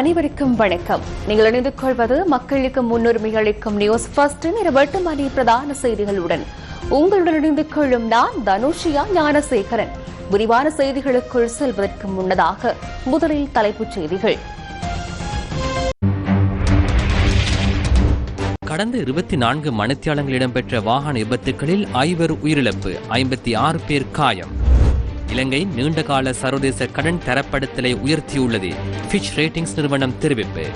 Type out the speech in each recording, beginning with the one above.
அனைவருக்கும் வணக்கம். நீங்கள் இணைந்து கொள்வது மக்களுக்கு முன்னுரிமை அளிக்கும் நியூஸ் ஃபர்ஸ்ட் இரவட்டு மணி பிரதான செய்திகளுடன். உங்களுடன் இணைந்து கொள்ளும் நான் தனுஷியா ஞானசேகரன். விரிவான செய்திகளுக்குள் செல்வதற்கு முன்னதாக முதலில் தலைப்புச் செய்திகள். கடந்த இருபத்தி நான்கு மணித்தியாலங்கள் இடம்பெற்ற வாகன விபத்துகளில் ஐவர் உயிரிழப்பு ஐம்பத்தி ஆறு பேர் காயம். இலங்கை நீண்டகால சர்வதேச கடன் தரப்படுத்தலை உயர்த்தியுள்ளது. ஃபிட்ச் ரேட்டிங்ஸ் நிறுவனம் தெரிவிப்பு.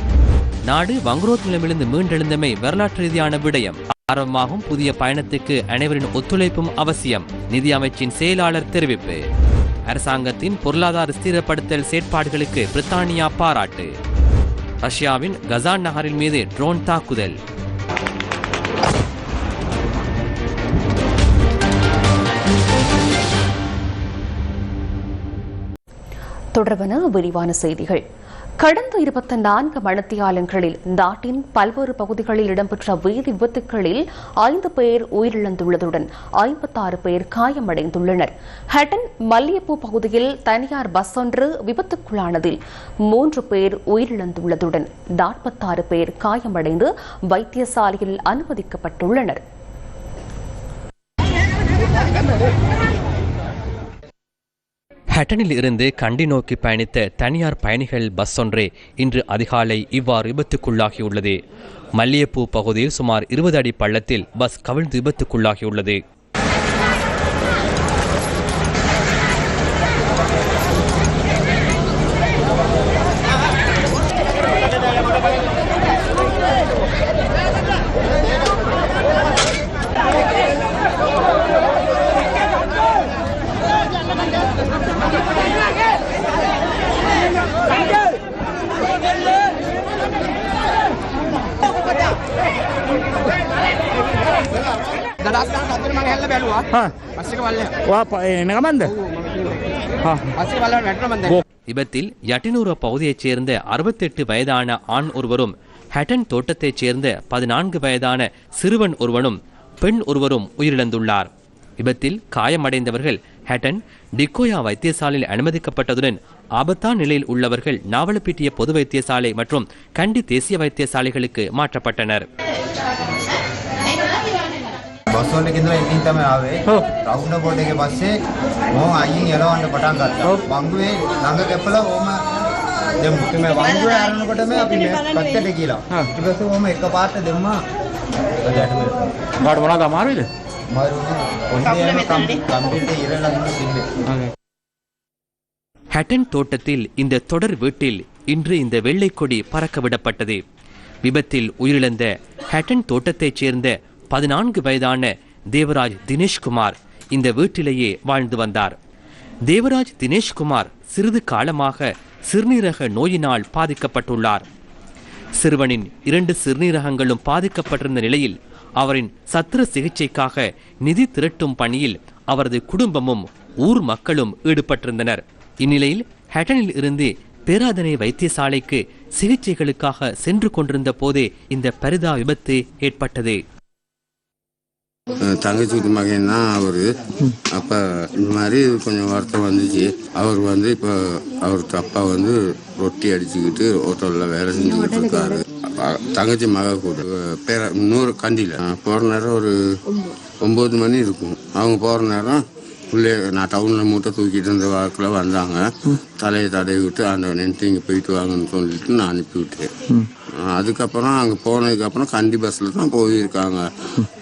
நாடு வங்குரோத் நிலமிருந்து மீண்டெழுந்தமை வரலாற்று ரீதியான விடயம். ஆரம்பமாகும் புதிய பயணத்துக்கு அனைவரின் ஒத்துழைப்பும் அவசியம் நிதி அமைச்சின் செயலாளர் தெரிவிப்பு. அரசாங்கத்தின் பொருளாதார ஸ்திரப்படுத்தல் செயற்பாடுகளுக்கு பிரித்தானியா பாராட்டு. ரஷ்யாவின் கசான் நகரின் மீது ட்ரோன் தாக்குதல். தொடர்பன விரிவான செய்திகள். கடந்த இருபத்தி நான்கு மணித்தியாலங்களில் நாட்டின் பல்வேறு பகுதிகளில் இடம்பெற்ற வீதி விபத்துகளில் ஐந்து பேர் உயிரிழந்துள்ளதுடன் ஐம்பத்தாறு பேர் காயமடைந்துள்ளனர். ஹட்டன் மல்லியப்பூ பகுதியில் தனியார் பஸ் ஒன்று விபத்துக்குள்ளானதில் மூன்று பேர் உயிரிழந்துள்ளதுடன் நாற்பத்தாறு பேர் காயமடைந்து வைத்தியசாலையில் அனுமதிக்கப்பட்டுள்ளனர். ஹட்டனில் இருந்து கண்டி நோக்கி பயணித்த தனியார் பயணிகள் பஸ் ஒன்றே இன்று அதிகாலை இவ்வாறு விபத்துக்குள்ளாகியுள்ளது. மல்லியப்பூ பகுதியில் சுமார் இருபது அடி பள்ளத்தில் பஸ் கவிழ்ந்து விபத்துக்குள்ளாகியுள்ளது. விபத்தில் யட்டினூர பகுதியைச் சேர்ந்த அறுபத்தெட்டு வயதான ஆண் ஒருவரும் ஹட்டன் தோட்டத்தைச் சேர்ந்த பதினான்கு வயதான சிறுவன் ஒருவனும் பெண் ஒருவரும் உயிரிழந்துள்ளார் விபத்தில் காயமடைந்தவர்கள் ஹட்டன் டிக்கோயா வைத்தியசாலையில் அனுமதிக்கப்பட்டதுடன் ஆபத்தான நிலையில் உள்ளவர்கள் நாவலப்பிட்டிய பொது வைத்தியசாலை மற்றும் கண்டி தேசிய வைத்தியசாலைகளுக்கு மாற்றப்பட்டனர் බස් වලට ඉඳලා ඉතින් තමයි ආවේ. ඔව්. රවුන්ඩ් බෝඩ් එකේ පස්සේ මම අයින් එලවන්න පටන් ගත්තා. ඔව්. වංගුවේ ළඟ කැපලා ඕම දෙමු. මේ වංගුවේ අරනකොටම අපි මේ පැත්තට ගිහලා. හා. ඊට පස්සේ ඕම එකපාරට දෙම්මා. ඔයාට මේ වාට මොනවද අමාරුයිද මරු ඔන්නේ කම්පියුටර් ඉරලා තිබ්බේ. ஹட்டன் தோட்டத்தில் இந்த தொடர் வீட்டில் இன்று இந்த வெள்ளை கொடி பறக்க விடப்பட்டது விபத்தில் உயிரிழந்த ஹட்டன் தோட்டத்தைச் சேர்ந்த பதினான்கு வயதான தேவராஜ் தினேஷ்குமார் இந்த வீட்டிலேயே வாழ்ந்து வந்தார். தேவராஜ் தினேஷ்குமார் சிறிது காலமாக சிறுநீரக நோயினால் பாதிக்கப்பட்டுள்ளார். சிறுவனின் இரண்டு சிறுநீரகங்களும் பாதிக்கப்பட்டிருந்த நிலையில் அவரின் சத்திர சிகிச்சைக்காக நிதி திரட்டும் பணியில் அவரது குடும்பமும் ஊர் மக்களும் ஈடுபட்டிருந்தனர். இந்நிலையில் ஹட்டனில் இருந்து பேராதனை வைத்தியசாலைக்கு சிகிச்சைகளுக்காக சென்று கொண்டிருந்த போதே இந்த பரிதா விபத்து ஏற்பட்டது. தங்கச்சி வீட்டு மகன் தான் அவரு? அப்ப இந்த மாதிரி கொஞ்சம் வருத்தம் வந்துச்சு. அவர் வந்து இப்போ அவர் அப்பா வந்து ரொட்டி அடிச்சுக்கிட்டு ஹோட்டல்ல வேலை செஞ்சுக்கிட்டு இருக்காரு. தங்கச்சி மக கூட. பேர இன்னொரு கண்டியில். போகிற நேரம் ஒரு ஒம்பது. மணி இருக்கும். அவங்க போகிற நேரம் உள்ளே நான் டவுனில் மூட்டை தூக்கிட்டு இருந்த வாக்கில் வந்தாங்க. தலையை தடவி விட்டு அந்த நின்று இங்கே போயிட்டு வாங்கன்னு சொல்லிட்டு நான் அனுப்பி விட்டேன். அதுக்கப்புறம் அங்கே போனதுக்கப்புறம் கண்டி பஸ்ஸில் தான் போயிருக்காங்க.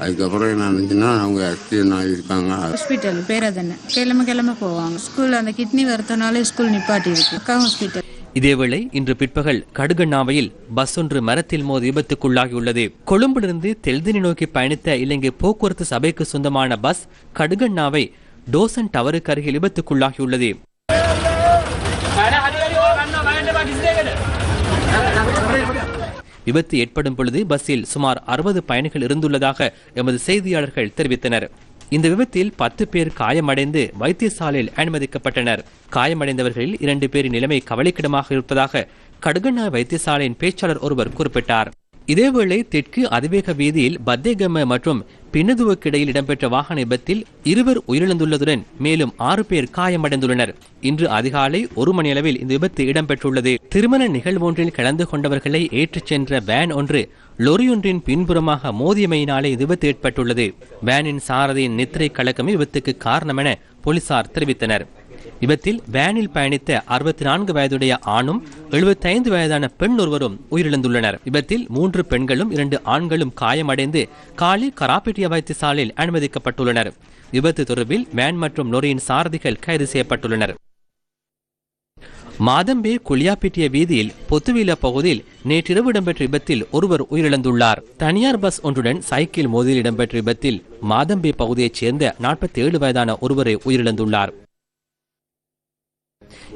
அதுக்கப்புறம் என்ன இருந்துச்சுன்னா அவங்க ஆக்சிடென்ட் ஆகியிருக்காங்க ஹாஸ்பிட்டல் பேர் அதென்ன கிழமை கிழமை போவாங்க. ஸ்கூல் அந்த கிட்னி வருத்தனாலே ஸ்கூல் நிப்பாட்டி இருக்கு அக்கா ஹாஸ்பிட்டல் இதேவேளை இன்று பிற்பகல் கடுகண்ணாவையில் பஸ் ஒன்று மரத்தில் மோதி விபத்துக்குள்ளாகியுள்ளது. கொழும்பிலிருந்து தெல்தினி நோக்கி பயணித்த இலங்கை போக்குவரத்து சபைக்கு சொந்தமான பஸ் கடுகண்ணாவை டோசன் டவருக்கு அருகில் விபத்துக்குள்ளாகியுள்ளது. விபத்து ஏற்படும் பொழுது பஸ்ஸில் சுமார் அறுபது பயணிகள் இருந்துள்ளதாக எமது செய்தியாளர்கள் தெரிவித்தனர். இந்த விபத்தில் பத்து பேர் காயமடைந்து வைத்தியசாலையில் அனுமதிக்கப்பட்டனர். காயமடைந்தவர்களில் இரண்டு பேரின் நிலைமை கவலைக்கிடமாக இருப்பதாக கடுகண்ணா வைத்தியசாலையின் பேச்சாளர் ஒருவர் குறிப்பிட்டார். இதேவேளை தெற்கு அதிவேக வீதியில் பத்தேகம மற்றும் பின்னதுவுக்கு இடையில் இடம்பெற்ற வாகன விபத்தில் இருவர் உயிரிழந்துள்ளதுடன் மேலும் ஆறு பேர் காயமடைந்துள்ளனர். இன்று அதிகாலை ஒரு மணியளவில் இந்த விபத்து இடம்பெற்றுள்ளது. திருமண நிகழ்வொன்றில் கலந்து கொண்டவர்களை ஏற்றிச் சென்ற வேன் ஒன்று லொரியொன்றின் பின்புறமாக மோதியமையினாலே விபத்து ஏற்பட்டுள்ளது. வேனின் சாரதியின் நித்திரை கலக்கமே விபத்துக்கு காரணம் என போலீசார் தெரிவித்தனர். விபத்தில் வேனில் பயணித்த அறுபத்தி நான்கு வயதுடைய ஆணும் எழுபத்தைந்து வயதான பெண் ஒருவரும் உயிரிழந்துள்ளனர். விபத்தில் மூன்று பெண்களும் இரண்டு ஆண்களும் காயமடைந்து காலி கராப்பிட்டிய வைத்தியசாலையில் அனுமதிக்கப்பட்டுள்ளனர். விபத்து தொடர்பில் வேன் மற்றும் லொரியின் சாரதிகள் கைது செய்யப்பட்டுள்ளனர். மாதம்பே குளியாப்பிட்டிய வீதியில் பொத்துவீல பகுதியில் நேற்றிரவு இடம்பெற்ற விபத்தில் ஒருவர் உயிரிழந்துள்ளார். தனியார் பஸ் ஒன்றுடன் சைக்கிள் மோதியில் இடம்பெற்ற விபத்தில் மாதம்பே பகுதியைச் சேர்ந்த நாற்பத்தி ஏழு வயதான ஒருவரை உயிரிழந்துள்ளார்.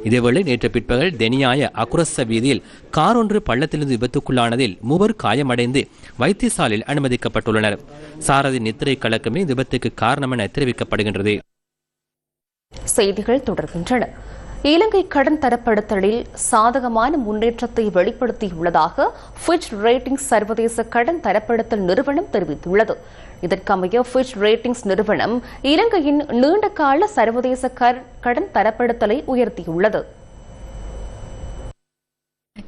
இதேவேளை நேற்று பிற்பகல் தெனியாய அக்குரஸ்ஸ வீதியில் கார் ஒன்று பள்ளத்திலிருந்து விபத்துக்குள்ளானதில் மூவர் காயமடைந்து வைத்தியசாலையில் அனுமதிக்கப்பட்டுள்ளனர். சாரதி நித்திரை கலக்கமே விபத்துக்கு காரணம் என தெரிவிக்கப்படுகின்றது. செய்திகள் தொடர்கின்றன. இலங்கை கடன் தரப்படுத்தலில் சாதகமான முன்னேற்றத்தை வெளிப்படுத்தியுள்ளதாக ஃபிட்ச் ரேட்டிங் சர்வதேச கடன் தரப்படுத்தல் நிறுவனம் தெரிவித்துள்ளது. இதற்கமைய ஃபிட்ச் ரேட்டிங்ஸ் நிறுவனம் இலங்கையின் நீண்டகால சர்வதேச கடன் தரப்படுத்தலை உயர்த்தியுள்ளது.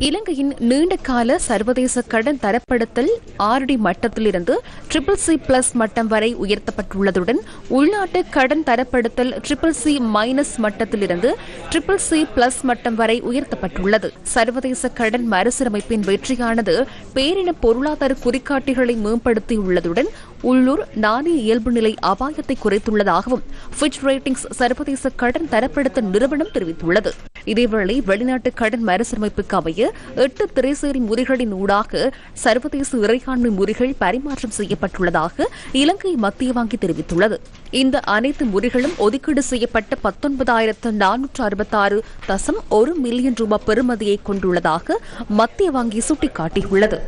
இலங்கையின் நீண்டகால சர்வதேச கடன் தரப்படுத்தல் ஆர்டி மட்டத்திலிருந்து ட்ரிபிள் சி பிளஸ் மட்டம் வரை உயர்த்தப்பட்டுள்ளதுடன் உள்நாட்டு கடன் தரப்படுத்தல் ட்ரிபிள் சி மைனஸ் மட்டத்திலிருந்து ட்ரிபிள் சி பிளஸ் மட்டம் வரை உயர்த்தப்பட்டுள்ளது. சர்வதேச கடன் மறுசீரமைப்பின் வெற்றியானது பேரின பொருளாதார குறிகாட்டிகளை மேம்படுத்தியுள்ளதுடன் உள்ளூர் நாணய இயல்பு நிலை அபாயத்தை குறைத்துள்ளதாகவும் ஃபிட்ச் ரேட்டிங்ஸ் சர்வதேச கடன் தரப்படுத்த நிறுவனம் தெரிவித்துள்ளது. இதேவேளை வெளிநாட்டு கடன் மறுசீரமைப்புக்கு அமைய எட்டு திரைசேரி முறைகளின் ஊடாக சர்வதேச இறையாண்மை முறைகள் பரிமாற்றம் செய்யப்பட்டுள்ளதாக இலங்கை மத்திய வங்கி தெரிவித்துள்ளது. இந்த அனைத்து முறைகளும் ஒதுக்கீடு செய்யப்பட்ட பத்தொன்பதாயிரத்து நானூற்று அறுபத்தாறு தசம் ஒரு மில்லியன் ரூபாய் பெறுமதியை கொண்டுள்ளதாக மத்திய வங்கி சுட்டிக்காட்டியுள்ளது.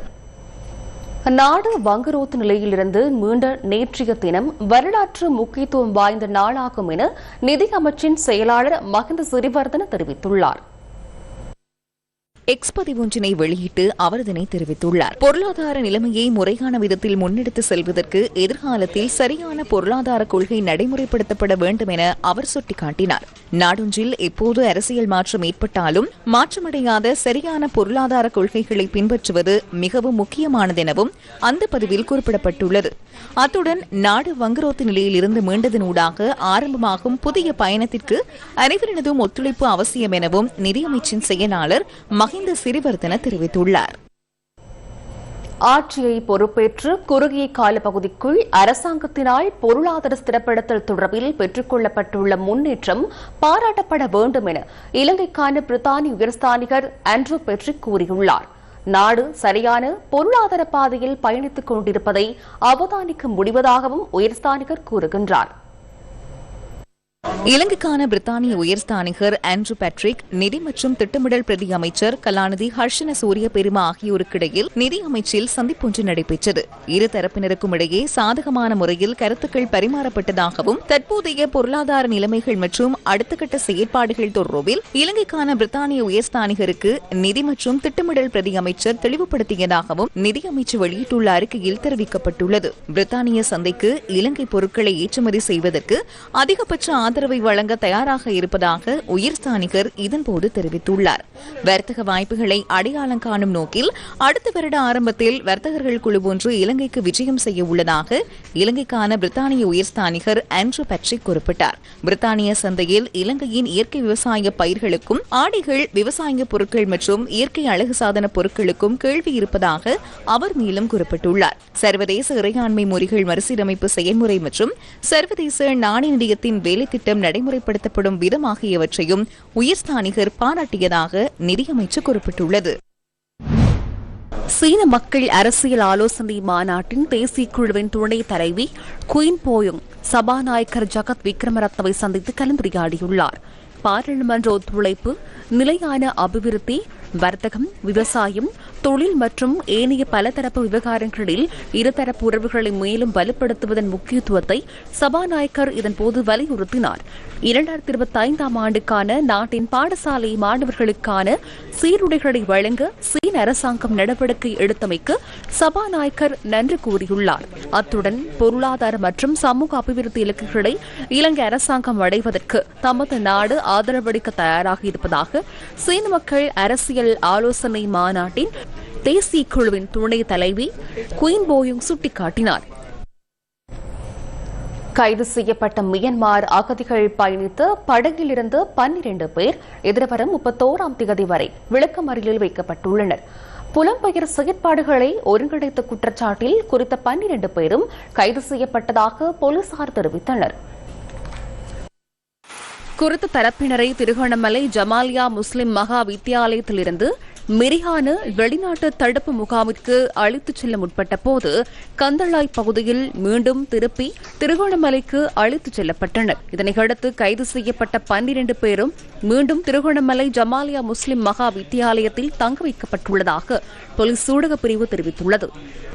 நாடு வங்குரோத்து நிலையிலிருந்து மீண்ட நேற்றைய தினம் வரலாற்று முக்கியத்துவம் வாய்ந்த நாளாகும் என நிதி அமைச்சின் செயலாளர் மகிந்த சிறிவர்தன தெரிவித்துள்ளார். எக்ஸ் பதிவொன்றினை வெளியிட்டு அவர் இதனை தெரிவித்துள்ளார். பொருளாதார நிலைமையை முறையான விதத்தில் முன்னெடுத்து செல்வதற்கு எதிர்காலத்தில் சரியான பொருளாதார கொள்கை நடைமுறைப்படுத்தப்பட வேண்டும் என அவர் சுட்டிக்காட்டினார். நாடொன்றில் எப்போது அரசியல் மாற்றம் ஏற்பட்டாலும் மாற்றமடையாத சரியான பொருளாதார கொள்கைகளை பின்பற்றுவது மிகவும் முக்கியமானதெனவும் அந்த பதிவில் குறிப்பிடப்பட்டுள்ளது. அத்துடன் நாடு வங்குரோத்து நிலையில் இருந்து மீண்டதனூடாக ஆரம்பமாகும் புதிய பயணத்திற்கு அனைவரினதும் ஒத்துழைப்பு அவசியம் எனவும் நிதியமைச்சின் செயலாளர் மகிந்த மஹிந்த சிறிவர்தன தெரிவித்துள்ளார். ஆட்சியை பொறுப்பேற்று குறுகிய கால பகுதிக்குள் அரசாங்கத்தினால் பொருளாதார ஸ்திரப்படுத்தல் தொடர்பில் பெற்றுக் கொள்ளப்பட்டுள்ள முன்னேற்றம் பாராட்டப்பட வேண்டும் என இலங்கைக்கான பிரித்தானிய உயர்ஸ்தானிகர் ஆண்ட்ரூ பெட்ரிக் கூறியுள்ளார். நாடு சரியான பொருளாதார பாதையில் பயணித்துக் கொண்டிருப்பதை அவதானிக்க முடிவதாகவும் உயர்ஸ்தானிகர் கூறுகின்றார். இலங்கைக்கான பிரித்தானிய உயர்ஸ்தானிகர் ஆண்ட்ரூ பேட்ரிக் நிதி மற்றும் திட்டமிடல் பிரதி அமைச்சர் கலாநிதி ஹர்ஷன சூரிய பெருமா ஆகியோருக்கிடையில் நிதி அமைச்சில் சந்திப்பொன்று நடைபெற்றது. இரு தரப்பினருக்கும் இடையே சாதகமான முறையில் கருத்துக்கள் பரிமாறப்பட்டதாகவும் தற்போதைய பொருளாதார நிலைமைகள் மற்றும் அடுத்த கட்ட செயற்பாடுகள் தொடர்பில் இலங்கைக்கான பிரித்தானிய உயர்ஸ்தானிகருக்கு நிதி மற்றும் திட்டமிடல் பிரதி அமைச்சர் தெளிவுபடுத்தியதாகவும் நிதி அமைச்சு வெளியிட்டுள்ள அறிக்கையில் தெரிவிக்கப்பட்டுள்ளது. பிரித்தானிய சந்தைக்கு இலங்கை பொருட்களை ஏற்றுமதி செய்வதற்கு அதிகபட்ச ஆதரவை வழங்க தயாராக இருப்பதாக உயர்ஸ்தானிகர் இதன்போது தெரிவித்துள்ளார். வர்த்தக வாய்ப்புகளை அடையாளம் காணும் நோக்கில் அடுத்த வருட ஆரம்பத்தில் வர்த்தகர்கள் குழு ஒன்று இலங்கைக்கு விஜயம் செய்ய உள்ளதாக இலங்கைக்கான பிரித்தானிய உயர்ஸ்தானிகர் ஆண்ட்ரூ பட்ரிக் குறிப்பிட்டார். பிரித்தானிய சந்தையில் இலங்கையின் இயற்கை விவசாய பயிர்களுக்கும் ஆடைகள் விவசாய பொருட்கள் மற்றும் இயற்கை அழகு சாதன பொருட்களுக்கும் கேள்வி இருப்பதாக அவர் மேலும் குறிப்பிட்டுள்ளார். சர்வதேச இறையாண்மை முறைகள் மறுசீரமைப்பு செயல்முறை மற்றும் சர்வதேச நாணய நிதியத்தின் வேலை திட்டம் நடைமுறைப்படுத்தப்படும் விதம் ஆகியவற்றையும் உயர்ஸ்தானிகர் பாராட்டியதாக நிதியமைச்சு குறிப்பிட்டுள்ளது. சீன மக்கள் அரசியல் ஆலோசனை மாநாட்டின் தேசிய குழுவின் துணை தலைவி குயின் போயோங் சபாநாயகர் ஜகத் விக்ரமரத்னவை சந்தித்து கலந்துரையாடியுள்ளார். பாராளுமன்ற ஒத்துழைப்பு நிலையான அபிவிருத்தி வர்த்தகம் விவசாயம் தொழில் மற்றும் ஏனைய பலதரப்பு விவகாரங்களில் இருதரப்பு உறவுகளை மேலும் வலுப்படுத்துவதன் முக்கியத்துவத்தை சபாநாயகர் இதன்போது வலியுறுத்தினார். இரண்டாயிரத்தி இருபத்தி ஐந்தாம் ஆண்டுக்கான நாட்டின் பாடசாலை மாணவர்களுக்கான சீருடைகளை வழங்க சீன அரசாங்கம் நடவடிக்கை எடுத்தமைக்கு சபாநாயகர் நன்றி கூறியுள்ளார். அத்துடன் பொருளாதார மற்றும் சமூக அபிவிருத்தி இலக்குகளை இலங்கை அரசாங்கம் அடைவதற்கு தமது நாடு ஆதரவளிக்க தயாராக இருப்பதாக சீன மக்கள் அரசியல் ஆலோசனை மாநாட்டின் தேசிய குழுவின் துணை தலைவி குயின் போயுங் சுட்டிக்காட்டினார். கைது செய்யப்பட்ட மியன்மார் அகதிகள் பயணித்த படகிலிருந்து பன்னிரண்டு பேர் எதிர்வரும் முப்பத்தோராம் தேதி வரை விளக்கமறியலில் வைக்கப்பட்டுள்ளனர். புலம்பெயர் செயற்பாடுகளை ஒருங்கிணைத்த குற்றச்சாட்டில் குறித்த பன்னிரண்டு பேரும் கைது செய்யப்பட்டதாக போலீசார் தெரிவித்தனர். குறித்த தரப்பினரை திருகோணமலை ஜமாலியா முஸ்லிம் மகா வித்தியாலயத்திலிருந்து மிரிஹான வெளிநாட்டு தடுப்பு முகாமிற்கு அழைத்துச் செல்ல முற்பட்ட போது கந்தளாய் பகுதியில் மீண்டும் திருப்பி திருகோணமலைக்கு அழைத்துச் செல்லப்பட்டனர். இதனையடுத்து கைது செய்யப்பட்ட பன்னிரண்டு பேரும் மீண்டும் திருகோணமலை ஜமாலியா முஸ்லிம் மகா வித்தியாலயத்தில் தங்க வைக்கப்பட்டுள்ளதாக போலீஸ் ஊடகப் பிரிவு தெரிவித்துள்ளது.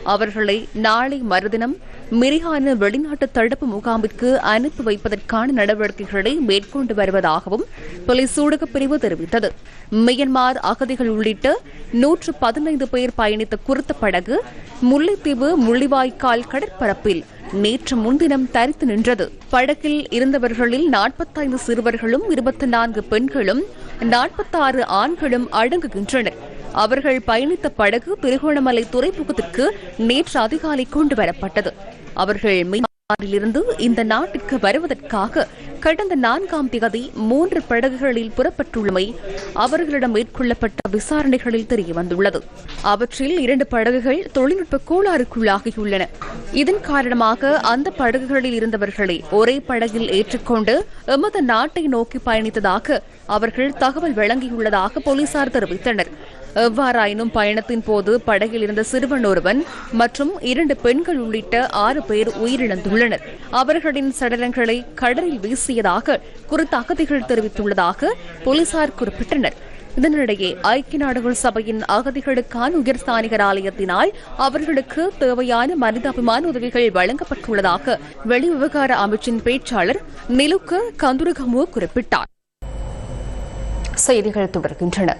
அவர்களை நாளை மறுதினம் மிரிஹான வெளிநாட்டு தடுப்பு முகாமிற்கு அனுப்பி வைப்பதற்கான நடவடிக்கைகளை மேற்கொண்டு வருவதாகவும் போலீஸ் ஊடகப் பிரிவு தெரிவித்தது. மியன்மார் அகதிகள் உள்ளிட்ட நூற்று பதினைந்து பேர் பயணித்த குறித்த படகு முல்லைத்தீவு முள்ளிவாய்க்கால் கடற்பரப்பில் நேற்று முன்தினம் தரித்து நின்றது. படகில் இருந்தவர்களில் நாற்பத்தைந்து சிறுவர்களும் இருபத்தி நான்கு பெண்களும் நாற்பத்தாறு ஆண்களும் அடங்குகின்றனர். அவர்கள் பயணித்த படகு திருகோணமலை துறைமுகத்திற்கு நேற்று அதிகாலை கொண்டு வரப்பட்டது. அவர்கள் மியான்மரிலிருந்து இந்த நாட்டிற்கு வருவதற்காக கடந்த நான்காம் தேதி மூன்று படகுகளில் புறப்பட்டுள்ளமை அவர்களிடம் மேற்கொள்ளப்பட்ட விசாரணைகளில் தெரியவந்துள்ளது. அவற்றில் இரண்டு படகுகள் தொழில்நுட்ப கோளாறுக்குள்ளாகியுள்ளன இதன் காரணமாக அந்த படகுகளில் இருந்தவர்களை ஒரே படகில் ஏற்றுக்கொண்டு எமது நாட்டை நோக்கி பயணித்ததாக அவர்கள் தகவல் வழங்கியுள்ளதாக போலீசார் தெரிவித்தனர். எவ்வாறாயினும் பயணத்தின் போது படகில் இருந்த சிறுவன் ஒருவன் மற்றும் இரண்டு பெண்கள் உள்ளிட்ட ஆறு பேர் உயிரிழந்துள்ளனர். அவர்களின் சடலங்களை கடலில் வீசியதாக குறித்த அகதிகள் தெரிவித்துள்ளதாக போலீசார் குறிப்பிட்டனர். இதனிடையே ஐக்கிய நாடுகள் சபையின் அகதிகளுக்கான உயர்ஸ்தானிகர் ஆலயத்தினால் அவர்களுக்கு தேவையான மனிதாபிமான உதவிகள் வழங்கப்பட்டுள்ளதாக வெளிவிவகார அமைச்சின் பேச்சாளர் நிலுக்க கந்துருகமு குறிப்பிட்டார். செய்திகள் தொடர்கின்றன.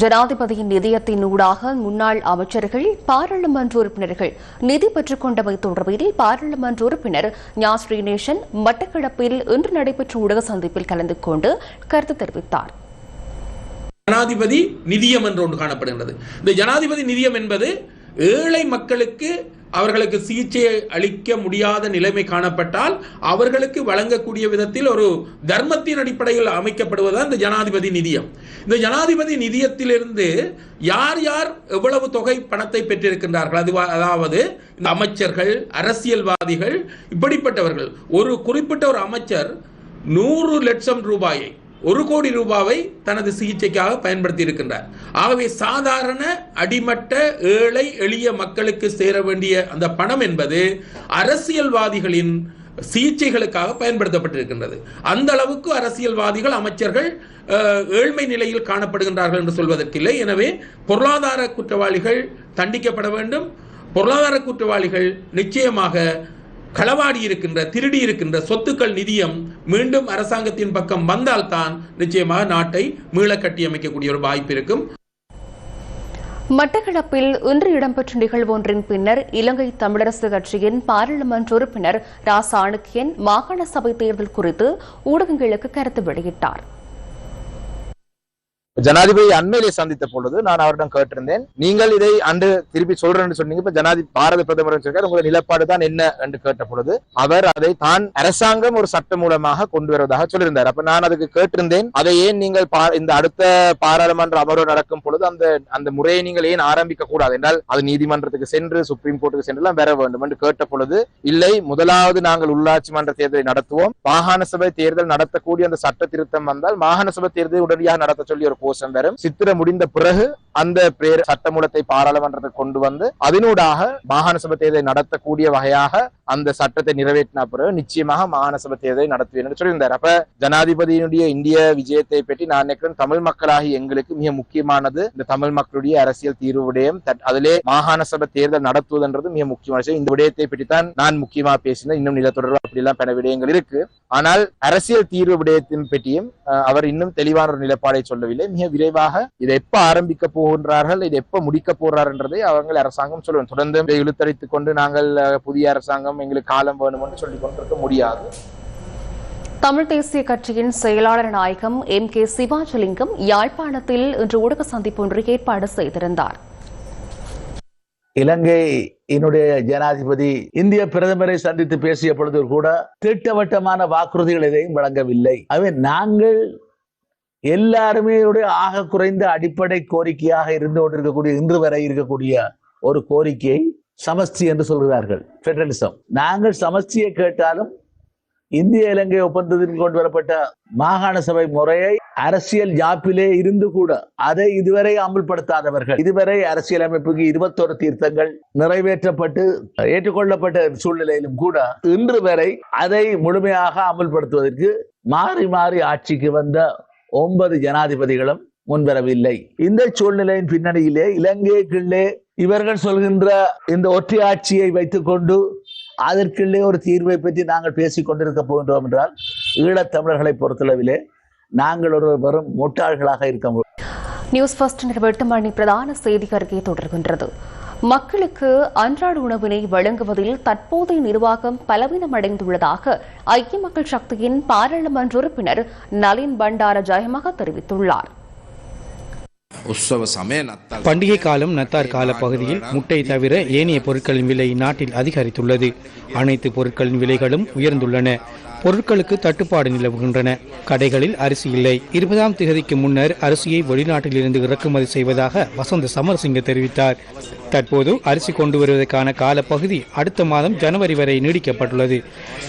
ஜனாதிபதியின் நிதியத்தின் ஊடாக முன்னாள் அமைச்சர்கள் பாராளுமன்ற உறுப்பினர்கள் நிதி பெற்றுக் கொண்டவை தொடர்பில் பாராளுமன்ற உறுப்பினர் ஞா. ஸ்ரீநேசன் மட்டக்களப்பில் இன்று நடைபெற்ற ஊடக சந்திப்பில் கலந்து கொண்டு கருத்து தெரிவித்தார். ஜனாதிபதி நிதியம் என்று ஒன்று காணப்படுகின்றது. இந்த ஜனாதிபதி நிதியம் என்பது ஏழை மக்களுக்கு அவர்களுக்கு சிகிச்சை அளிக்க முடியாத நிலைமை காணப்பட்டால் அவர்களுக்கு வழங்கக்கூடிய விதத்தில் ஒரு தர்மத்தின் அடிப்படையில் அமைக்கப்படுவதுதான் இந்த ஜனாதிபதி நிதியம். இந்த ஜனாதிபதி நிதியத்திலிருந்து யார் யார் எவ்வளவு தொகை பணத்தை பெற்றிருக்கின்றார்கள்? அது அதாவது இந்த அமைச்சர்கள் அரசியல்வாதிகள் இப்படிப்பட்டவர்கள். ஒரு குறிப்பிட்ட ஒரு அமைச்சர் நூறு லட்சம் ரூபாயை ஒரு கோடி ரூபாவை தனது சிகிச்சைக்காக பயன்படுத்தி இருக்கின்றார் ஆகவே சாதாரண அடிமட்ட ஏழை எளிய மக்களுக்கு சேர வேண்டிய அந்த பணம் என்பது அரசியல்வாதிகளின் சிகிச்சைகளுக்காக பயன்படுத்தப்பட்டிருக்கின்றது. அந்த அளவுக்கு அரசியல்வாதிகள் அமைச்சர்கள் ஏழ்மை நிலையில் காணப்படுகின்றார்கள் என்று சொல்வதற்கில்லை. எனவே பொருளாதார குற்றவாளிகள் தண்டிக்கப்பட வேண்டும். பொருளாதார குற்றவாளிகள் நிச்சயமாக களவாடி இருக்கின்ற திருடி இருக்கின்ற சொத்துக்கள் நிதியம் மீண்டும் அரசாங்கத்தின் பக்கம் வந்தால்தான் நிச்சயமாக நாட்டை மீள கட்டியமைக்கக்கூடிய ஒரு வாய்ப்பு இருக்கும். மட்டக்களப்பில் இன்று இடம்பெற்ற நிகழ்வு ஒன்றின் பின்னர் இலங்கை தமிழரசு கட்சியின் பாராளுமன்ற உறுப்பினர் ரா சாணக்கியன் மாகாண சபை தேர்தல் குறித்து ஊடகங்களுக்கு கருத்து வெளியிட்டார். ஜனாதிபதி அண்மையிலே சந்தித்த பொழுது நான் அவரிடம் கேட்டிருந்தேன் நீங்கள் இதை அன்று திருப்பி சொல்றேன்னு சொன்னீங்க இப்ப ஜனாதிபதி பாரத பிரதமர் சொல்றாரு உங்களுடைய நிலப்பாடு தான் என்ன? என்று கேட்ட பொழுது அவர் அதை தான் அரசாங்கம் ஒரு சட்டம் மூலமாக கொண்டு வருவதாக சொல்லியிருந்தார். அப்ப நான் அதுக்கு கேட்டிருந்தேன் அதை ஏன் நீங்கள் பா- இந்த அடுத்த பாராளுமன்ற அமர்வு நடக்கும் பொழுது அந்த அந்த முறையை நீங்கள் ஏன் ஆரம்பிக்க கூடாது? என்றால் அது நீதிமன்றத்துக்கு சென்று சுப்ரீம் கோர்ட்டுக்கு சென்று எல்லாம் வர வேண்டும் என்று கேட்ட பொழுது இல்லை முதலாவது நாங்கள் உள்ளாட்சி மன்ற தேர்தலை நடத்துவோம். மாகாண சபை தேர்தல் நடத்தக்கூடிய அந்த சட்ட திருத்தம் வந்தால் மாகாண சபை தேர்தலை உடனடியாக நடத்த சொல்லி ஒரு கோஷம் வரும். சித்திர முடிந்த பிறகு அந்த பேர் சட்டமூலத்தை பாராளுமன்றத்தை கொண்டு வந்து அதனூடாக மாகாண சபை தேர்தலை நடத்தக்கூடிய வகையாக அந்த சட்டத்தை நிறைவேற்றின பிறகு நிச்சயமாக மாகாண சபை தேர்தலை நடத்துவேன் என்று சொல்லியிருந்தார். அப்ப ஜனாதிபதியினுடைய இந்திய விஜயத்தை பற்றி நான் நினைக்கிறேன் தமிழ் மக்களாகி எங்களுக்கு மிக முக்கியமானது இந்த தமிழ் மக்களுடைய அரசியல் தீர்வு விடயம். அதிலே மாகாண சபை தேர்தல் நடத்துவதுன்றது மிக முக்கியமான விஷயம். இந்த விடயத்தை பற்றி தான் நான் முக்கியமா பேசினேன் இன்னும் நிலத்தொடர்பு அப்படி எல்லாம் பல விடயங்கள் இருக்கு. ஆனால் அரசியல் தீர்வு விடயத்தின் பற்றியும் அவர் இன்னும் தெளிவான ஒரு நிலைப்பாடை சொல்லவில்லை. மிக விரைவாக இதை எப்ப ஆரம்பிக்க போகின்றார்கள் இதை எப்ப முடிக்க போறார் என்றதை அவங்க அரசாங்கம் சொல்லுவேன் தொடர்ந்து இழுத்தடித்துக் கொண்டு நாங்கள் புதிய அரசாங்கம் எங்களுக்கு காலம் வேணும் என்று சொல்லிக் கொண்டிருக்க முடியாது. தமிழ் தேசிய கட்சியின் செயலாளர் நாயகம் எம் கே சிவாஜலிங்கம் யாழ்ப்பாணத்தில் இன்று ஊடக சந்திப்பு ஒன்று ஏற்பாடு செய்திருந்தார். இலங்கையினுடைய ஜனாதிபதி இந்திய பிரதமரை சந்தித்து பேசிய பொழுது கூட திட்டவட்டமான வாக்குறுதிகள் எதையும் வழங்கவில்லை. ஆகவே நாங்கள் எல்லாருமே ஆக குறைந்த அடிப்படை கோரிக்கையாக இருந்து கொண்டிருக்கக்கூடிய இன்று வரை இருக்கக்கூடிய ஒரு கோரிக்கை சமஸ்தி என்று சொல்கிறார்கள் பெடரலிசம் நாங்கள் சமஸ்தியை கேட்டாலும் இந்திய இலங்கை ஒப்பந்தத்தில் கொண்டு வரப்பட்ட மாகாண சபை முறையை அரசியல் யாப்பிலே இருந்து கூட அதை இதுவரை அமுல்படுத்தாதவர்கள். இதுவரை அரசியல் அமைப்புக்கு இருபத்தோரு தீர்த்தங்கள் நிறைவேற்றப்பட்டு ஏற்றுக்கொள்ளப்பட்ட சூழ்நிலையிலும் கூட இன்று வரை அதை முழுமையாக அமுல்படுத்துவதற்கு மாறி மாறி ஆட்சிக்கு வந்த ஒன்பது ஜனாதிபதிகளும் முன்வரவில்லை. இந்த சூழ்நிலையின் பின்னணியிலே இலங்கைக்குள்ளே இவர்கள் சொல்கின்ற இந்த ஒற்றை ஆட்சியை வைத்துக்கொண்டு அதற்குள்ளே ஒரு தீர்வை பற்றி நாங்கள் பேசிக் கொண்டிருக்க போகின்றோம் என்றால் ஈழத்தமிழர்களை பொறுத்தளவிலே நாங்கள் ஒரு வெறும் முட்டாள்களாக இருக்க முடியும். நியூஸ் ஃபர்ஸ்ட் எட்டு மணி பிரதான செய்தி அறிக்கை தொடர்கின்றது. மக்களுக்கு அன்றாட உணவினை வழங்குவதில் தற்போதைய நிர்வாகம் பலவீனமடைந்துள்ளதாக ஐக்கிய மக்கள் சக்தியின் பாராளுமன்ற உறுப்பினர் நளின் பண்டார ஜெயமாக தெரிவித்துள்ளார். பண்டிகை காலம் நத்தார் கால பகுதியில் முட்டை தவிர ஏனைய பொருட்களின் விலை நாட்டில் அதிகரித்துள்ளது. அனைத்து பொருட்களின் விலைகளும் உயர்ந்துள்ளன. பொருட்களுக்கு தட்டுப்பாடு நிலவுகின்றன. கடைகளில் அரிசி இல்லை. இருபதாம் திகதிக்கு முன்னர் அரிசியை வெளிநாட்டிலிருந்து இறக்குமதி செய்வதாக வசந்த சமரசிங்க தெரிவித்தார். தற்போது அரிசி கொண்டு வருவதற்கான காலப்பகுதி அடுத்த மாதம் ஜனவரி வரை நீடிக்கப்பட்டுள்ளது.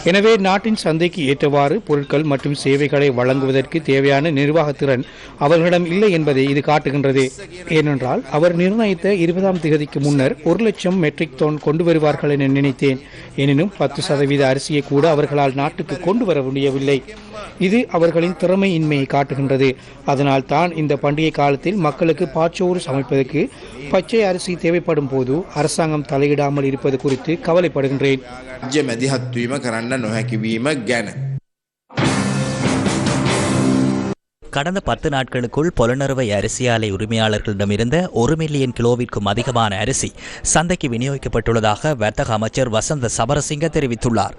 எனவே நாட்டின் சந்தைக்கு ஏற்றவாறு பொருட்கள் மற்றும் சேவைகளை வழங்குவதற்கு தேவையான நிர்வாகத்திறன் அவர்களிடம் இல்லை என்பதை இது காட்டுகின்றது. ஏனென்றால் அவர் நிர்ணயித்த இருபதாம் திகதிக்கு முன்னர் ஒரு லட்சம் மெட்ரிக் டன் கொண்டு வருவார்கள் என நினைத்தேன். எனினும் பத்து சதவீத அரிசியை கூட அவர்களால் நாட்டுக்கு கொண்டு வர முடியவில்லை. இது அவர்களின் திறமையின்மையை காட்டுகின்றது. அதனால் தான் இந்த பண்டிகை காலத்தில் மக்களுக்கு பாச்சோறு சமைப்பதற்கு பச்சை அரிசி தேவைப்படும் போது அரசாங்கம் தலையிடாமல் இருப்பது குறித்து கவலைப்படுகின்றேன். கடந்த பத்து நாட்களுக்குள் புலனறுவை அரிசி ஆலை உரிமையாளர்களிடமிருந்த ஒரு மில்லியன் கிலோவிற்கும் அதிகமான அரிசி சந்தைக்கு விநியோகிக்கப்பட்டுள்ளதாக வர்த்தக அமைச்சர் வசந்த சபரசிங்க தெரிவித்துள்ளார்.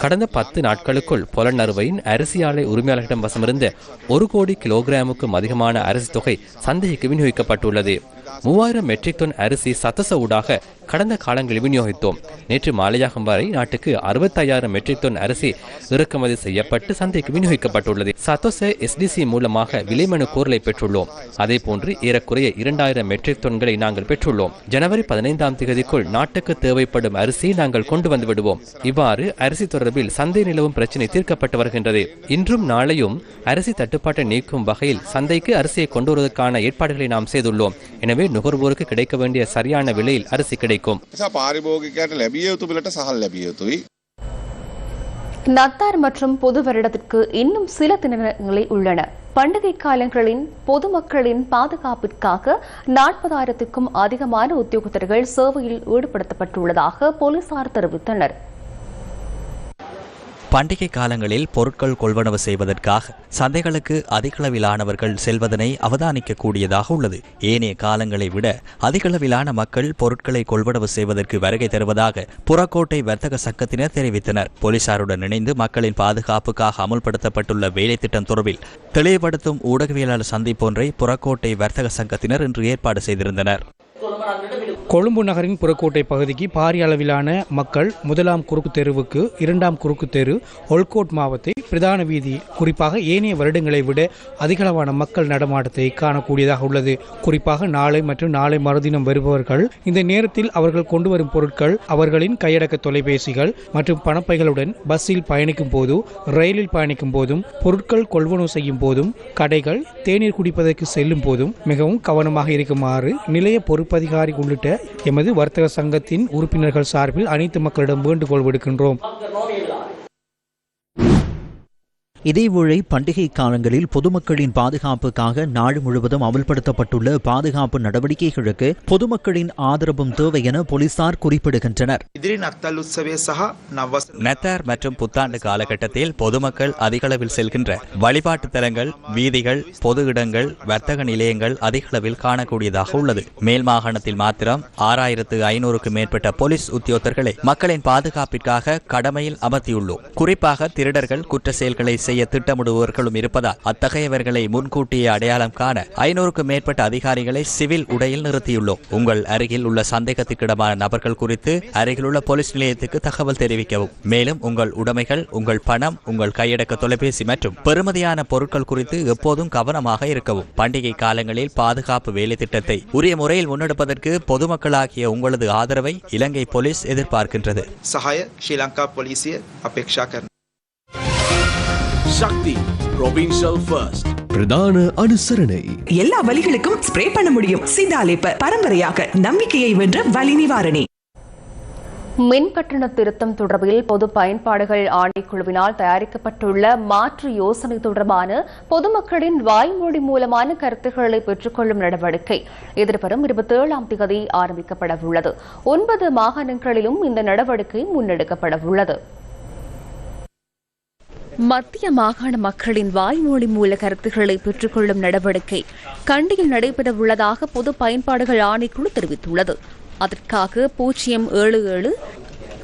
கடந்த பத்து நாட்களுக்குள் புலனறுவையின் அரிசி ஆலை உரிமையாளர்களிடம் வசமிருந்த ஒரு கோடி கிலோகிராமுக்கும் அதிகமான அரிசி தொகை சந்தைக்கு விநியோகிக்கப்பட்டுள்ளது. மூவாயிரம் மெட்ரிக் டன் அரிசி சத்தச ஊடாக கடந்த காலங்களில் விநியோகித்தோம். நேற்று மாலையாகும் வரை நாட்டுக்கு அறுபத்தையாயிரம் மெட்ரிக் டன் அரிசி இறக்குமதி செய்யப்பட்டு சந்தைக்கு விநியோகிக்கப்பட்டுள்ளது. சத்தோச எஸ்டிசி மூலமாக விலைமனு கோரலை பெற்றுள்ளோம். அதே போன்று ஏறக்குறைய இரண்டாயிரம் மெட்ரிக் டன்களை நாங்கள் பெற்றுள்ளோம். ஜனவரி பதினைந்தாம் தேதிக்குள் நாட்டுக்கு தேவைப்படும் அரிசி நாங்கள் கொண்டு வந்து விடுவோம். இவ்வாறு அரிசி தொடர்பில் சந்தை நிலவும் பிரச்சினை தீர்க்கப்பட்டு வருகின்றது. இன்றும் நாளையும் அரிசி தட்டுப்பாட்டை நீக்கும் வகையில் சந்தைக்கு அரிசியை கொண்டு வருவதற்கான ஏற்பாடுகளை நாம் செய்துள்ளோம். எனவே எனவே நுகர்வோருக்கு கிடைக்க வேண்டிய சரியான விலையில் அரிசி கிடைக்கும். நத்தார் மற்றும் பொது வருடத்திற்கு இன்னும் சில தினங்களில் உள்ளன. பண்டிகை காலங்களின் பொதுமக்களின் பாதுகாப்பிற்காக நாற்பதாயிரத்திற்கும் அதிகமான உத்தியோகத்தர்கள் சேவையில் ஈடுபடுத்தப்பட்டுள்ளதாக போலீசார் தெரிவித்தனர். பண்டிகை காலங்களில் பொருட்கள் கொள்வனவு செய்வதற்காக சந்தைகளுக்கு அதிகளவிலானவர்கள் செல்வதனை அவதானிக்கக்கூடியதாக உள்ளது. ஏனைய காலங்களை விட அதிகளவிலான மக்கள் பொருட்களை கொள்வனவு செய்வதற்கு வருகை தருவதாக புறக்கோட்டை வர்த்தக சங்கத்தினர் தெரிவித்தனர். போலீசாருடன் இணைந்து மக்களின் பாதுகாப்புக்காக அமுல்படுத்தப்பட்டுள்ள வேலை திட்டம் தொடர்பில் தெளிவுபடுத்தும் ஊடகவியலாளர் சந்திப்பொன்றை புறக்கோட்டை வர்த்தக சங்கத்தினர் இன்று ஏற்பாடு செய்திருந்தனர். கொழும்பு நகரின் புறக்கோட்டை பகுதிக்கு பாரிய அளவிலான மக்கள் முதலாம் குறுக்கு தெருவுக்கு இரண்டாம் குறுக்கு தெரு ஒல்கோட் மாவத்தை பிரதான வீதி. குறிப்பாக ஏனைய வருடங்களை விட அதிகளவான மக்கள் நடமாட்டத்தை காணக்கூடியதாக உள்ளது. குறிப்பாக நாளை மற்றும் நாளை மறுதினம் வருபவர்கள் இந்த நேரத்தில் அவர்கள் கொண்டு வரும் பொருட்கள் அவர்களின் கையடக்க தொலைபேசிகள் மற்றும் பணப்பைகளுடன் பஸ்ஸில் பயணிக்கும் போது ரயிலில் பயணிக்கும் போதும் பொருட்கள் கொள்வனவு செய்யும் போதும் கடைகள் தேநீர் குடிப்பதற்கு செல்லும் போதும் மிகவும் கவனமாக இருக்குமாறு நிலைய பொறுப்பதிகாரி உள்ளிட்ட எமது வர்த்தக சங்கத்தின் உறுப்பினர்கள் சார்பில் அனைத்து மக்களிடம் வேண்டுகோள் விடுக்கின்றோம். இதேவேளை பண்டிகை காலங்களில் பொதுமக்களின் பாதுகாப்புக்காக நாடு முழுவதும் அமல்படுத்தப்பட்டுள்ள பாதுகாப்பு நடவடிக்கைகளுக்கு பொதுமக்களின் ஆதரவும் தேவை என போலீசார் குறிப்பிடுகின்றனர். நத்தார் மற்றும் புத்தாண்டு காலகட்டத்தில் பொதுமக்கள் அதிகளவில் செல்கின்ற வழிபாட்டு தலங்கள் வீதிகள் பொது இடங்கள் வர்த்தக நிலையங்கள் அதிகளவில் காணக்கூடியதாக உள்ளது. மேல் மாகாணத்தில் மாத்திரம் ஆறாயிரத்து ஐநூறுக்கு மேற்பட்ட போலீஸ் உத்தியோகர்களை மக்களின் பாதுகாப்பிற்காக கடமையில் அமர்த்தியுள்ளோம். குறிப்பாக திருடர்கள் குற்ற செயல்களை செய்ய செய்ய திட்டமிடுபவர்களும் இருப்பதால் அத்தகையவர்களை முன்கூட்டியே அடையாளம் காண ஐநூறுக்கும் மேற்பட்ட அதிகாரிகளை சிவில் உடையில் நிறுத்தியுள்ளோம். உங்கள் அருகில் உள்ள சந்தேகத்துக்கிடமான நபர்கள் குறித்து அருகிலுள்ள போலீஸ் நிலையத்துக்கு தகவல் தெரிவிக்கவும். மேலும் உங்கள் உடைமைகள் உங்கள் பணம் உங்கள் கையடக்க தொலைபேசி மற்றும் பெருமதியான பொருட்கள் குறித்து எப்போதும் கவனமாக இருக்கவும். பண்டிகை காலங்களில் பாதுகாப்பு வேலை திட்டத்தை உரிய முறையில் முன்னெடுப்பதற்கு பொதுமக்களாகிய உங்களது ஆதரவை இலங்கை போலீஸ் எதிர்பார்க்கின்றது. சகாய ஸ்ரீலங்கா போலீசிய அபேட்சா சக்தி ப்ரொவின்ஷியல் ஃபர்ஸ்ட் பிரதான அனுசரணை. எல்லா வலிகளுக்கும் ஸ்ப்ரே பண்ண முடியும். சிந்தாலேப்ப பரம்பரையாக நம்பிக்கையை வென்ற வலி நிவாரணி. மின் கட்டண திருத்தம் தொடர்பில் பொது பயன்பாடுகள் ஆணைக்குழுவினால் தயாரிக்கப்பட்டுள்ள மாற்று யோசனை தொடர்பான பொதுமக்களின் வாய்மொழி மூலமான கருத்துக்களை பெற்றுக்கொள்ளும் நடவடிக்கை எதிர்வரும் இருபத்தி ஏழாம் தேதி ஆரம்பிக்கப்பட உள்ளது ஒன்பது மாகாணங்களிலும் இந்த நடவடிக்கை முன்னெடுக்கப்பட உள்ளது மத்திய மாகாண மக்களின் வாய்மொழி மூல கருத்துக்களை பெற்றுக்கொள்ளும் நடவடிக்கை கண்டியில் நடைபெறவுள்ளதாக பொது பயன்பாடுகள் ஆணைக்குழு தெரிவித்துள்ளது. அதற்காக பூஜ்ஜியம் ஏழு ஏழு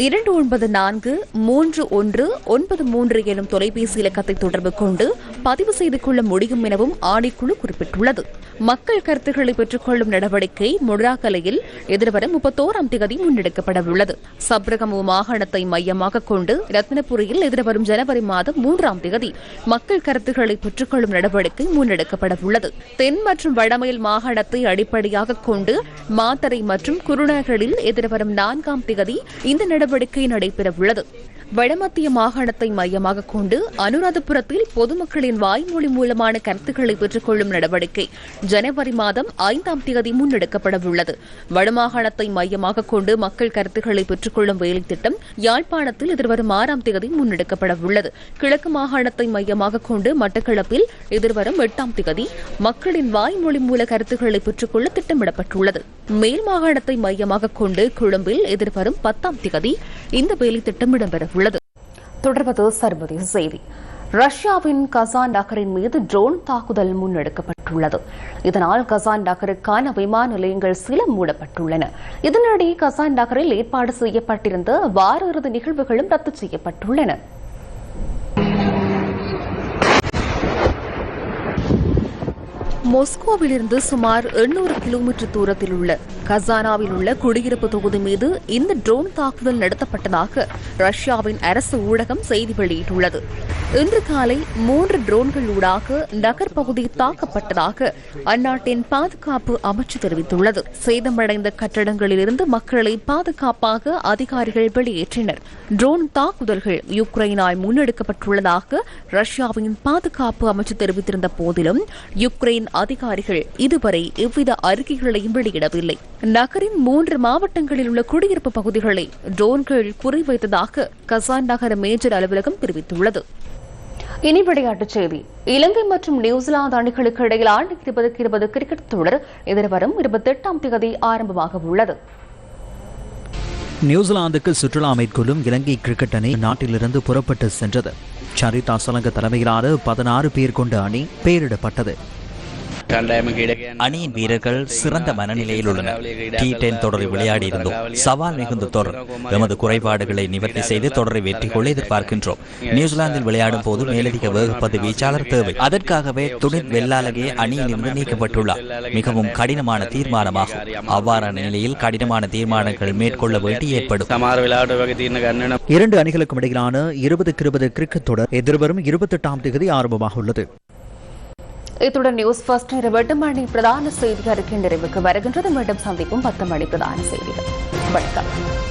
இரண்டு ஒன்பது நான்கு மூன்று ஒன்று ஒன்பது மூன்று எனும் தொலைபேசி இலக்கத்தை தொடர்பு கொண்டு பதிவு செய்து கொள்ள முடியும் எனவும் ஆணைக்குழு குறிப்பிட்டுள்ளது. மக்கள் கருத்துக்களை பெற்றுக்கொள்ளும் நடவடிக்கை முழாக்கலையில் எதிர்வரும் முப்பத்தோராம் தேதி முன்னெடுக்கப்பட உள்ளது சப்ரகமு மாகாணத்தை மையமாக கொண்டு ரத்னபுரியில் எதிர்வரும் ஜனவரி மாதம் மூன்றாம் தேதி மக்கள் கருத்துக்களை பெற்றுக்கொள்ளும் நடவடிக்கை முன்னெடுக்கப்படவுள்ளது. தென் மற்றும் வடமேல் மாகாணத்தை அடிப்படையாக கொண்டு மாத்தறை மற்றும் குருநகரில் எதிர்வரும் நான்காம் தேதி இந்த நடவடிக்கை நடவடிக்கை நடைபெறவுள்ளது. வடமத்திய மாகாணத்தை மையமாக கொண்டு அனுராதபுரத்தில் பொதுமக்களின் வாய்மொழி மூலமான கருத்துக்களை பெற்றுக்கொள்ளும் நடவடிக்கை ஜனவரி மாதம் ஐந்தாம் தேதி முன்னெடுக்கப்பட உள்ளது வடமாகாணத்தை மையமாக கொண்டு மக்கள் கருத்துக்களை பெற்றுக்கொள்ளும் வேலை திட்டம் யாழ்ப்பாணத்தில் எதிர்வரும் ஆறாம் தேதி முன்னெடுக்கப்பட உள்ளது கிழக்கு மாகாணத்தை மையமாக கொண்டு மட்டக்களப்பில் எதிர்வரும் எட்டாம் தேதி மக்களின் வாய்மொழி மூல கருத்துக்களை பெற்றுக்கொள்ள திட்டமிடப்பட்டுள்ளது. மேல் மாகாணத்தை மையமாக கொண்டு கொழும்பில் எதிர்வரும் பத்தாம் தேதி இந்த வேலை திட்டம் தொடர்வது சர்வதேச செய்தி. ரஷ்யாவின் கசான் நகரின் மீது ட்ரோன் தாக்குதல் முன்னெடுக்கப்பட்டுள்ளது. இதனால் கசான் நகருக்கான விமான நிலையங்கள் சில மூடப்பட்டுள்ளன. இதனிடையே கசான் நகரில் ஏற்பாடு செய்யப்பட்டிருந்த வார இறுதி நிகழ்வுகளும் ரத்து செய்யப்பட்டுள்ளன. மொஸ்கோவிலிருந்து சுமார் எண்ணூறு கிலோமீட்டர் தூரத்தில் உள்ள கசானாவில் உள்ள குடியிருப்பு தொகுதி மீது இந்த ட்ரோன் தாக்குதல் நடத்தப்பட்டதாக ரஷ்யாவின் அரசு ஊடகம் செய்தி வெளியிட்டுள்ளது. இன்று காலை மூன்று ட்ரோன்கள் ஊடாக நகர் பகுதி தாக்கப்பட்டதாக அந்நாட்டின் பாதுகாப்பு அமைச்சு தெரிவித்துள்ளது. சேதமடைந்த கட்டடங்களிலிருந்து மக்களை பாதுகாப்பாக அதிகாரிகள் வெளியேற்றினர். ட்ரோன் தாக்குதல்கள் யுக்ரைனால் முன்னெடுக்கப்பட்டுள்ளதாக ரஷ்யாவின் பாதுகாப்பு அமைச்சு தெரிவித்திருந்த போதிலும் யுக்ரைன் அதிகாரிகள் இதுவரை எவ்வித அறிக்கைகளையும் வெளியிடவில்லை. நகரின் மூன்று மாவட்டங்களில் உள்ள குடியிருப்பு பகுதிகளை ட்ரோன்கள் குறிவைத்ததாக கசான் நகர மேஜர் அலுவலகம் தெரிவித்துள்ளது. இனி விளையாட்டுச் செய்தி. இலங்கை மற்றும் நியூசிலாந்து அணிகளுக்கு இடையிலான இருபதுக்கு இருபது கிரிக்கெட் தொடர் எதிர்வரும் இருபத்தி எட்டாம் தேதி ஆரம்பமாக உள்ளது. நியூசிலாந்துக்கு சுற்றுலா மேற்கொள்ளும் இலங்கை கிரிக்கெட் அணி நாட்டிலிருந்து புறப்பட்டு சென்றது. சரிதா சலங்க தலைமையிலான பதினாறு பேர் கொண்ட அணி பெயரிடப்பட்டது. அணியின் வீரர்கள் சிறந்த மனநிலையில் உள்ளனர் டி டென் தொடரில் விளையாடி இருந்தோம் சவால் மிகுந்த தொடர். எமது குறைபாடுகளை நிவர்த்தி செய்து தொடரை வெற்றி கொள்ள எதிர்பார்க்கின்றோம். நியூசிலாந்தில் விளையாடும் போது மேலதிக வேகப்பந்து வீச்சாளர் தேவை. அதற்காகவே துணித் வெள்ளாலகே அணியிலிருந்து நீக்கப்பட்டுள்ளார். மிகவும் கடினமான தீர்மானமாகும். அவ்வாறான நிலையில் கடினமான தீர்மானங்கள் மேற்கொள்ள வேண்டி ஏற்படும். இரண்டு அணிகளுக்கும் இடையிலான இருபதுக்கு இருபது கிரிக்கெட் தொடர் எதிர்வரும் இருபத்தி எட்டாம் தேதி ஆரம்பமாக உள்ளது இத்துடன் நியூஸ் ஃபர்ஸ்ட் இரவு மணி பிரதான செய்தி அறிக்கை நிறைவுக்கு வருகின்றது. மீண்டும் சந்திக்கும் பத்து மணி பிரதான செய்திகள். வணக்கம்.